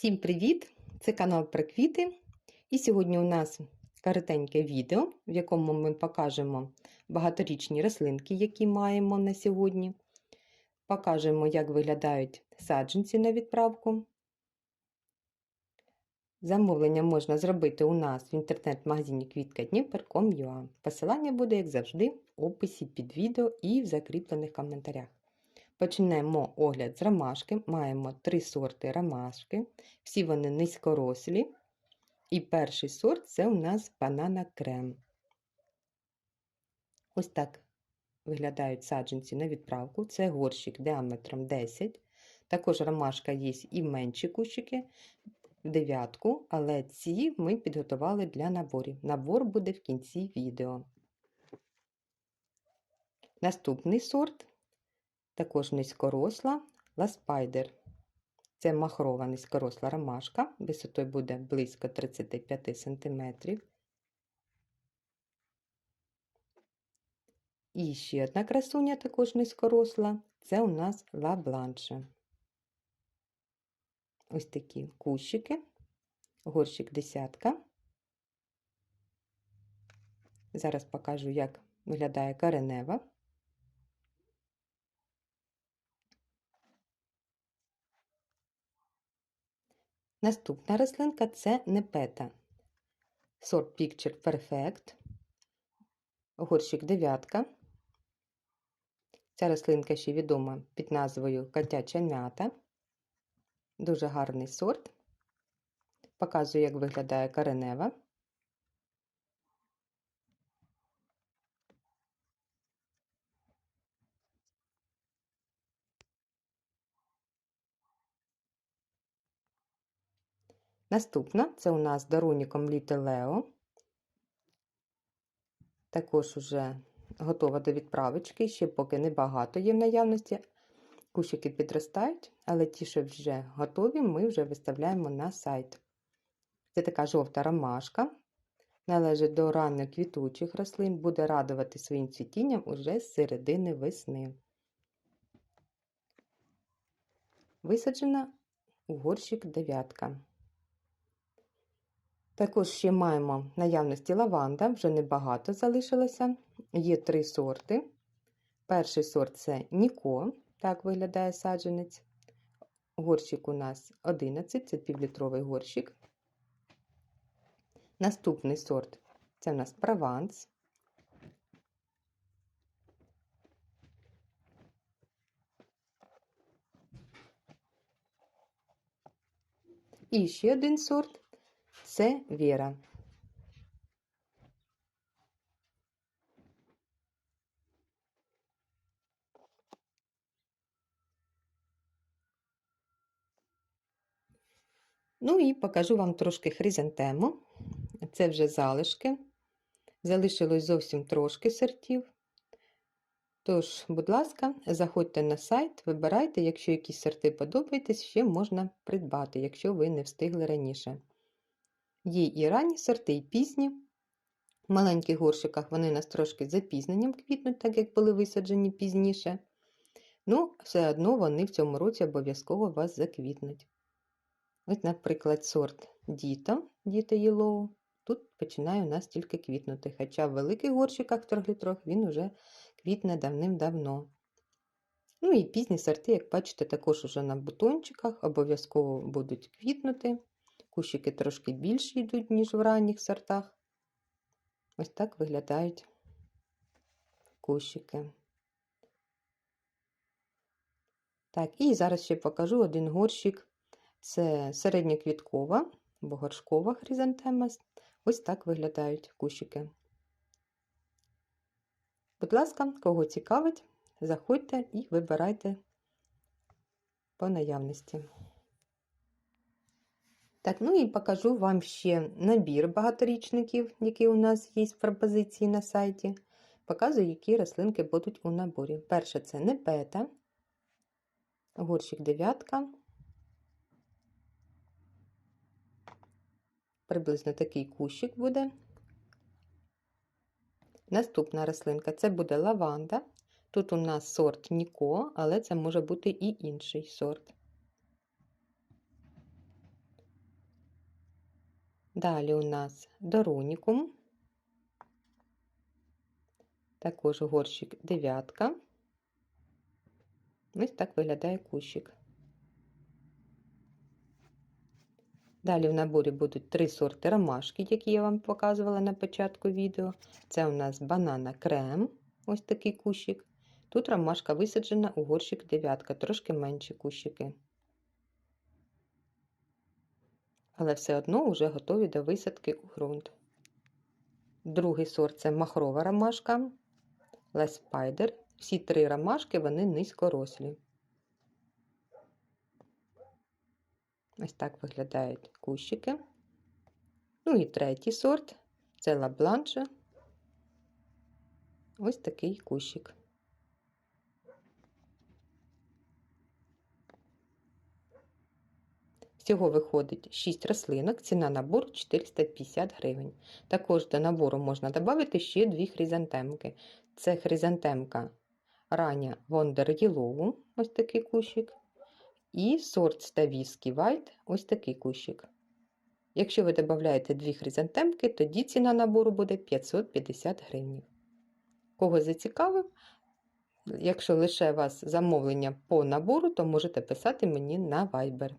Всім привіт! Це канал про квіти. І сьогодні у нас коротеньке відео, в якому ми покажемо багаторічні рослинки, які маємо на сьогодні. Покажемо, як виглядають саджанці на відправку. Замовлення можна зробити у нас в інтернет-магазині квітка.дніпер.com.ua. Посилання буде, як завжди, в описі під відео і в закріплених коментарях. Почнемо огляд з ромашки. Маємо три сорти ромашки. Всі вони низькорослі. І перший сорт це у нас банана крем. Ось так виглядають саджанці на відправку. Це горщик діаметром 10. Також ромашка є і менші кущики в дев'ятку, але ці ми підготували для наборів. Набор буде в кінці відео. Наступний сорт також низькоросла ласпайдер. Це махрова низькоросла ромашка, висотою буде близько 35 см. І ще одна красуня також низькоросла, це у нас ла бланше. Ось такі кущики, горщик десятка. Зараз покажу, як виглядає коренева. Наступна рослинка це непета. Сорт Picture Perfect, горщик дев'ятка. Ця рослинка ще відома під назвою Котяча м'ята. Дуже гарний сорт. Показую, як виглядає коренева. Наступна це у нас Даруніком Літе Лео. Також уже готова до відправочки, ще поки небагато є в наявності. Кущики підростають, але ті, що вже готові, ми вже виставляємо на сайт. Це така жовта ромашка, належить до ранньо квітучих рослин, буде радувати своїм цвітінням уже з середини весни. Висаджена у горщик дев'ятка. Також ще маємо наявності лаванда, вже небагато залишилося. Є три сорти. Перший сорт це Ніко, так виглядає саджанець. Горщик у нас 11, це півлітровий горщик. Наступний сорт це у нас прованс. І ще один сорт це Віра. Ну і покажу вам трошки хризантему. Це вже залишки. Залишилось зовсім трошки сортів. Тож, будь ласка, заходьте на сайт, вибирайте, якщо якісь сорти подобаєтесь, ще можна придбати, якщо ви не встигли раніше. Є і ранні сорти, і пізні. В маленьких горщиках вони нас трошки запізненням квітнуть, так як були висаджені пізніше. Ну, все одно вони в цьому році обов'язково вас заквітнуть. Ось, наприклад, сорт Діто, Діто Єлоу. Тут починає у нас тільки квітнути, хоча в великих горщиках трьохлітрох він уже квітне давним-давно. Ну і пізні сорти, як бачите, також уже на бутончиках обов'язково будуть квітнути. Кущики трошки більші йдуть, ніж в ранніх сортах. Ось так виглядають кущики. Так, і зараз ще покажу один горщик. Це середньоквіткова або горшкова хризантема. Ось так виглядають кущики. Будь ласка, кого цікавить, заходьте і вибирайте по наявності. Так, ну і покажу вам ще набір багаторічників, який у нас є в пропозиції на сайті. Показую, які рослинки будуть у наборі. Перше це непета, горщик дев'ятка. Приблизно такий кущик буде. Наступна рослинка це буде лаванда. Тут у нас сорт Ніко, але це може бути і інший сорт. Далі у нас Доронікум. Також горщик дев'ятка. Ось так виглядає кущик. Далі в наборі будуть три сорти ромашки, які я вам показувала на початку відео. Це у нас банана крем, ось такий кущик. Тут ромашка висаджена у горщик дев'ятка, трошки менші кущики. Але все одно вже готові до висадки у ґрунт. Другий сорт це махрова ромашка, Spider. Всі три ромашки вони низькорослі. Ось так виглядають кущики. Ну і третій сорт це Blanche. Ось такий кущик. Всього виходить 6 рослинок, ціна набору 450 гривень. Також до набору можна додати ще дві хризантемки. Це хризантемка рання Wonder Yellow, ось такий кущик, і сорт Ставійський White, ось такий кущик. Якщо ви додаєте дві хризантемки, тоді ціна набору буде 550 гривень. Кого зацікавив, якщо лише у вас замовлення по набору, то можете писати мені на Viber.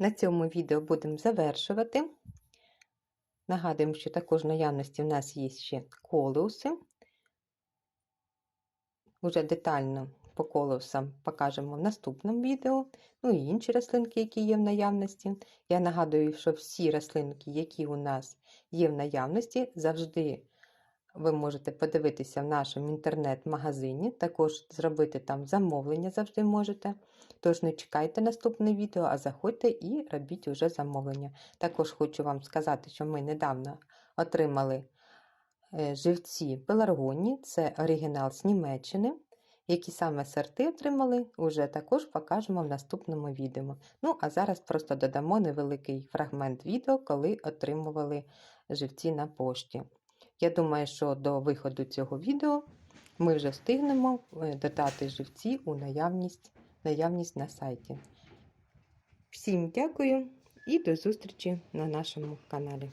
На цьому відео будемо завершувати. Нагадуємо, що також в наявності в нас є ще колеуси. Уже детально по колеусам покажемо в наступному відео. Ну і інші рослинки, які є в наявності. Я нагадую, що всі рослинки, які у нас є в наявності, завжди ви можете подивитися в нашому інтернет-магазині, також зробити там замовлення завжди можете. Тож не чекайте наступне відео, а заходьте і робіть уже замовлення. Також хочу вам сказати, що ми недавно отримали е, живці пеларгоні, це оригінал з Німеччини. Які саме сорти отримали, вже також покажемо в наступному відео. Ну, а зараз просто додамо невеликий фрагмент відео, коли отримували живці на пошті. Я думаю, що до виходу цього відео ми вже встигнемо е, додати живці у наявність, наявність на сайті. Всім дякую і до зустрічі на нашому каналі.